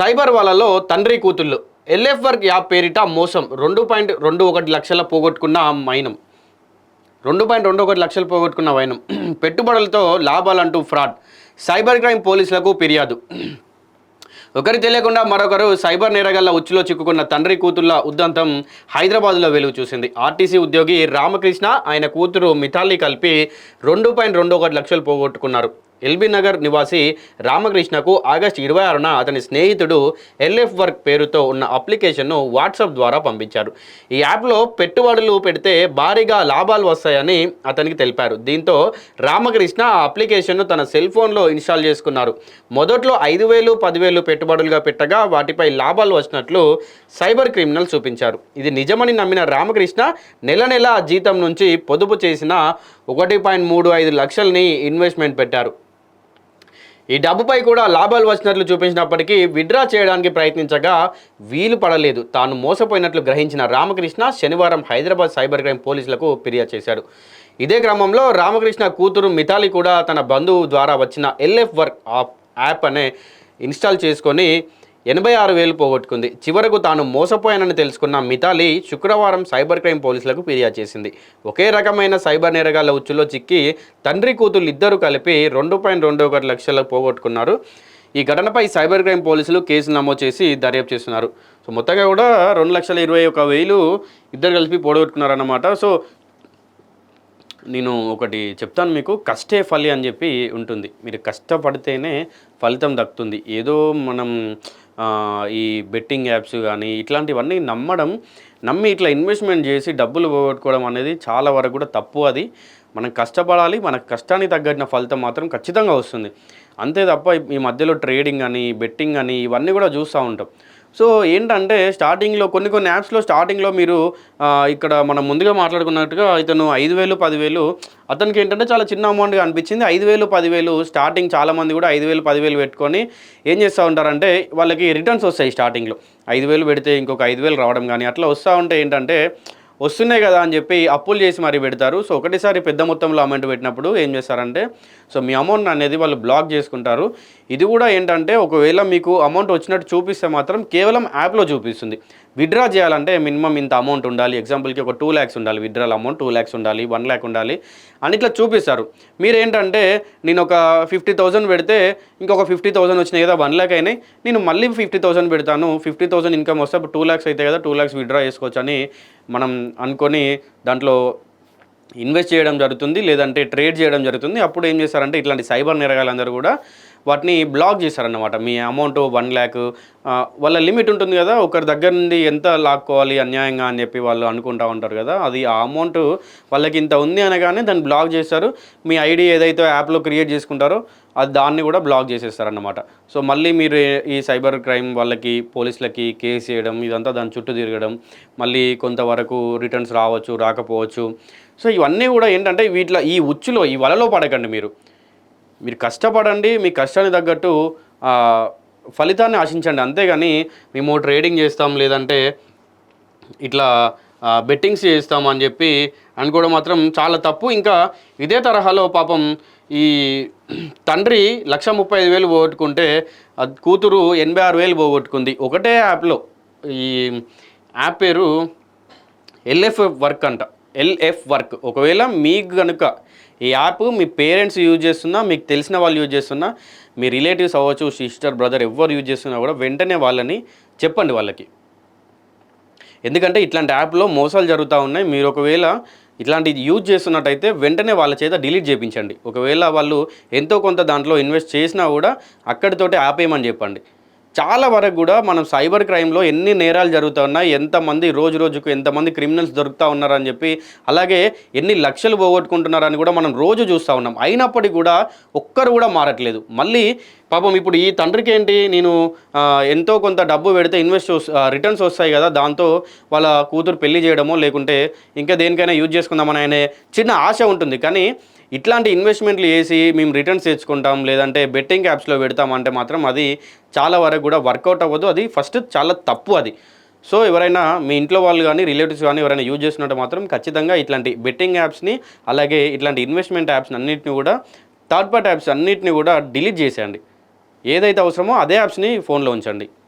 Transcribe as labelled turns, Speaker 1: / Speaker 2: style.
Speaker 1: Cyber వాళ్ళలో తండ్రి కూతుళ్ళు. ఎల్ఎఫ్ వర్క్ యాప్ పేరిట మోసం. రెండు పాయింట్ రెండు ఒకటి లక్షల పోగొట్టుకున్న మైనం. రెండు పాయింట్ రెండు ఒకటి లక్షలు పోగొట్టుకున్న వైనం పెట్టుబడులతో లాభాలంటూ ఫ్రాడ్. సైబర్ క్రైమ్ పోలీసులకు ఫిర్యాదు. ఒకరి తెలియకుండా మరొకరు సైబర్ నేరగల్ల ఉచ్చులో చిక్కుకున్న తండ్రి కూతుళ్ళ ఉద్దంతం హైదరాబాద్లో వెలుగు చూసింది. ఆర్టీసీ ఉద్యోగి రామకృష్ణ ఆయన కూతురు మిథాలి కలిపి రెండు పాయింట్ రెండు ఒకటి లక్షలు పోగొట్టుకున్నారు. ఎల్బీ నగర్ నివాసి రామకృష్ణకు ఆగస్టు ఇరవై ఆరున అతని స్నేహితుడు ఎల్ఎఫ్ వర్క్ పేరుతో ఉన్న అప్లికేషన్ను వాట్సాప్ ద్వారా పంపించారు. ఈ యాప్లో పెట్టుబడులు పెడితే భారీగా లాభాలు వస్తాయని అతనికి తెలిపారు. దీంతో రామకృష్ణ ఆ అప్లికేషన్ను తన సెల్ ఫోన్లో ఇన్స్టాల్ చేసుకున్నారు. మొదట్లో ఐదు వేలు పదివేలు పెట్టుబడులుగా పెట్టగా వాటిపై లాభాలు వచ్చినట్లు సైబర్ క్రిమినల్ చూపించారు. ఇది నిజమని నమ్మిన రామకృష్ణ నెల నెల జీతం నుంచి పొదుపు చేసిన ఒకటి పాయింట్ మూడు ఐదు లక్షల్ని ఇన్వెస్ట్మెంట్ పెట్టారు. ఈ డబ్బుపై కూడా లాభాలు వచ్చినట్లు చూపించినప్పటికీ విడ్రా చేయడానికి ప్రయత్నించగా వీలు పడలేదు. తాను మోసపోయినట్లు గ్రహించిన రామకృష్ణ శనివారం హైదరాబాద్ సైబర్ క్రైమ్ పోలీసులకు ఫిర్యాదు చేశాడు. ఇదే క్రమంలో రామకృష్ణ కూతురు మిథాలి కూడా తన బంధువు ద్వారా వచ్చిన ఎల్ఎఫ్ వర్క్ యాప్ అనే ఇన్స్టాల్ చేసుకొని ఎనభై ఆరు వేలు పోగొట్టుకుంది. చివరకు తాను మోసపోయానని తెలుసుకున్న మిథాలి శుక్రవారం సైబర్ క్రైమ్ పోలీసులకు ఫిర్యాదు చేసింది. ఒకే రకమైన సైబర్ నేరగాళ్ళ ఉచ్చులో చిక్కి తండ్రి కూతురు ఇద్దరు కలిపి రెండు పాయింట్ రెండు ఒకటి లక్షలు పోగొట్టుకున్నారు. ఈ ఘటనపై సైబర్ క్రైమ్ పోలీసులు కేసు నమోదు చేసి దర్యాప్తు చేస్తున్నారు. సో మొత్తంగా కూడా రెండు లక్షల ఇరవై ఒక వేలు ఇద్దరు కలిపి పోగొట్టుకున్నారన్నమాట. సో నేను ఒకటి చెప్తాను మీకు కష్టే ఫలి అని చెప్పి ఉంటుంది. మీరు కష్టపడితేనే ఫలితం దక్కుతుంది. ఏదో మనం ఈ బెట్టింగ్ యాప్స్ కానీ ఇట్లాంటివన్నీ నమ్మడం నమ్మి ఇట్లా ఇన్వెస్ట్మెంట్ చేసి డబ్బులు పోగొట్టుకోవడం అనేది చాలా వరకు కూడా తప్పు అది. మనం కష్టపడాలి మన కష్టానికి తగ్గట్టిన ఫలితం మాత్రం ఖచ్చితంగా వస్తుంది. అంతే తప్ప ఈ మధ్యలో ట్రేడింగ్ అని బెట్టింగ్ అని ఇవన్నీ కూడా చూస్తూ ఉంటాం. సో ఏంటంటే స్టార్టింగ్లో కొన్ని కొన్ని యాప్స్లో స్టార్టింగ్లో మీరు ఇక్కడ మనం ముందుగా మాట్లాడుకున్నట్టుగా ఇతను ఐదు వేలు పదివేలు అతనికి ఏంటంటే చాలా చిన్న అమౌంట్గా అనిపించింది. ఐదు వేలు పదివేలు స్టార్టింగ్ చాలామంది కూడా ఐదు వేలు పదివేలు పెట్టుకొని ఏం చేస్తూ ఉంటారంటే వాళ్ళకి రిటర్న్స్ వస్తాయి స్టార్టింగ్లో. ఐదు వేలు పెడితే ఇంకొక ఐదు వేలు రావడం కానీ అట్లా వస్తూ ఉంటే ఏంటంటే వస్తున్నాయి కదా అని చెప్పి అప్పులు చేసి మరీ పెడతారు. సో ఒకటిసారి పెద్ద మొత్తంలో అమౌంట్ పెట్టినప్పుడు ఏం చేస్తారంటే సో మీ అమౌంట్ అనేది వాళ్ళు బ్లాక్ చేసుకుంటారు. ఇది కూడా ఏంటంటే ఒకవేళ మీకు అమౌంట్ వచ్చినట్టు చూపిస్తే మాత్రం కేవలం యాప్లో చూపిస్తుంది. విత్డ్రా చేయాలంటే మినిమం ఇంత అమౌంట్ ఉండాలి. ఎగ్జాంపుల్కి ఒక టూ ల్యాక్స్ ఉండాలి. విత్డ్రాల్ అమౌంట్ టూ ల్యాక్స్ ఉండాలి వన్ ల్యాక్ ఉండాలి అని ఇట్లా చూపిస్తారు. మీరు ఏంటంటే నేను ఒక ఫిఫ్టీ థౌసండ్ పెడితే ఇంకొక ఫిఫ్టీ థౌసండ్ వచ్చినాయి కదా వన్ ల్యాక్ అయినాయి. నేను మళ్ళీ ఫిఫ్టీ థౌసండ్ పెడతాను. ఫిఫ్టీ థౌసండ్ ఇన్కమ్ వస్తే అప్పుడు టూ ల్యాక్స్ అయితే కదా టూ ల్యాక్స్ విత్డ్రా చేసుకోవచ్చు అని మనం అనుకొని దాంట్లో ఇన్వెస్ట్ చేయడం జరుగుతుంది. లేదంటే ట్రేడ్ చేయడం జరుగుతుంది. అప్పుడు ఏం చేస్తారంటే ఇట్లాంటి సైబర్ నేరగాళ్ళందరూ కూడా వాటిని బ్లాక్ చేశారన్నమాట. మీ అమౌంట్ వన్ ల్యాక్ వాళ్ళ లిమిట్ ఉంటుంది కదా ఒకరి దగ్గర నుండి ఎంత లాక్కోవాలి అన్యాయంగా అని చెప్పి వాళ్ళు అనుకుంటా ఉంటారు కదా అది ఆ అమౌంట్ వాళ్ళకి ఇంత ఉంది అనగానే దాన్ని బ్లాక్ చేస్తారు. మీ ఐడి ఏదైతే యాప్లో క్రియేట్ చేసుకుంటారో అది దాన్ని కూడా బ్లాక్ చేసేస్తారన్నమాట. సో మళ్ళీ మీరు ఈ సైబర్ క్రైమ్ వాళ్ళకి పోలీసులకి కేసు చేయడం ఇదంతా దాని చుట్టూ తిరగడం మళ్ళీ కొంతవరకు రిటర్న్స్ రావచ్చు రాకపోవచ్చు. సో ఇవన్నీ కూడా ఏంటంటే వీటిలో ఈ ఉచ్చులో ఈ వలలో పడకండి మీరు. మీరు కష్టపడండి మీ కష్టానికి తగ్గట్టు ఫలితాన్ని ఆశించండి. అంతేగాని మేము ట్రేడింగ్ చేస్తాం లేదంటే ఇట్లా బెట్టింగ్స్ చేస్తాం అని చెప్పి అనుకోవడం మాత్రం చాలా తప్పు. ఇంకా ఇదే తరహాలో పాపం ఈ తండ్రి లక్ష ముప్పై ఐదు వేలు పోగొట్టుకుంటే కూతురు ఎనభై ఆరు వేలు పోగొట్టుకుంది. ఒకటే యాప్లో ఈ యాప్ పేరు ఎల్ఎఫ్ వర్క్ అంట. LF work. ఒకవేళ మీకు కనుక ఈ యాప్ మీ పేరెంట్స్ యూజ్ చేస్తున్నా మీకు తెలిసిన వాళ్ళు యూజ్ చేస్తున్నా మీ రిలేటివ్స్ అవ్వచ్చు సిస్టర్ బ్రదర్ ఎవరు యూజ్ చేస్తున్నా కూడా వెంటనే వాళ్ళని చెప్పండి వాళ్ళకి. ఎందుకంటే ఇట్లాంటి యాప్లో మోసాలు జరుగుతూ ఉన్నాయి. మీరు ఒకవేళ ఇట్లాంటిది యూజ్ చేస్తున్నట్టయితే వెంటనే వాళ్ళ చేత డిలీట్ చేయించండి ఒకవేళ వాళ్ళు ఎంతో కొంత దాంట్లో ఇన్వెస్ట్ చేసినా కూడా అక్కడితోటి ఆపేయమని చెప్పండి. చాలా వరకు కూడా మనం సైబర్ క్రైమ్లో ఎన్ని నేరాలు జరుగుతూ ఉన్నాయి ఎంతమంది రోజు రోజుకు ఎంతమంది క్రిమినల్స్ దొరుకుతూ ఉన్నారని చెప్పి అలాగే ఎన్ని లక్షలు పోగొట్టుకుంటున్నారని కూడా మనం రోజు చూస్తూ ఉన్నాం. అయినప్పటికీ కూడా ఒక్కరు కూడా మారట్లేదు. మళ్ళీ పాపం ఇప్పుడు ఈ తండ్రికి ఏంటి నేను ఎంతో కొంత డబ్బు పెడితే ఇన్వెస్ట్ రిటర్న్స్ వస్తాయి కదా దాంతో వాళ్ళ కూతురు పెళ్ళి చేయడమో లేకుంటే ఇంకా దేనికైనా యూజ్ చేసుకుందామని అనే చిన్న ఆశ ఉంటుంది. కానీ ఇట్లాంటి ఇన్వెస్ట్మెంట్లు చేసి మేము రిటర్న్స్ తెచ్చుకుంటాం లేదంటే బెట్టింగ్ యాప్స్లో పెడతాం అంటే మాత్రం అది చాలా వరకు కూడా వర్కౌట్ అవ్వదు. అది ఫస్ట్ చాలా తప్పు అది. సో ఎవరైనా మీ ఇంట్లో వాళ్ళు కానీ రిలేటివ్స్ కానీ ఎవరైనా యూజ్ చేస్తున్నట్టు మాత్రం ఖచ్చితంగా ఇట్లాంటి బెట్టింగ్ యాప్స్ని అలాగే ఇట్లాంటి ఇన్వెస్ట్మెంట్ యాప్స్ని అన్నింటిని కూడా థర్డ్ పార్టీ యాప్స్ అన్నింటిని కూడా డిలీట్ చేసేయండి. ఏదైతే అవసరమో అదే యాప్స్ని ఫోన్లో ఉంచండి.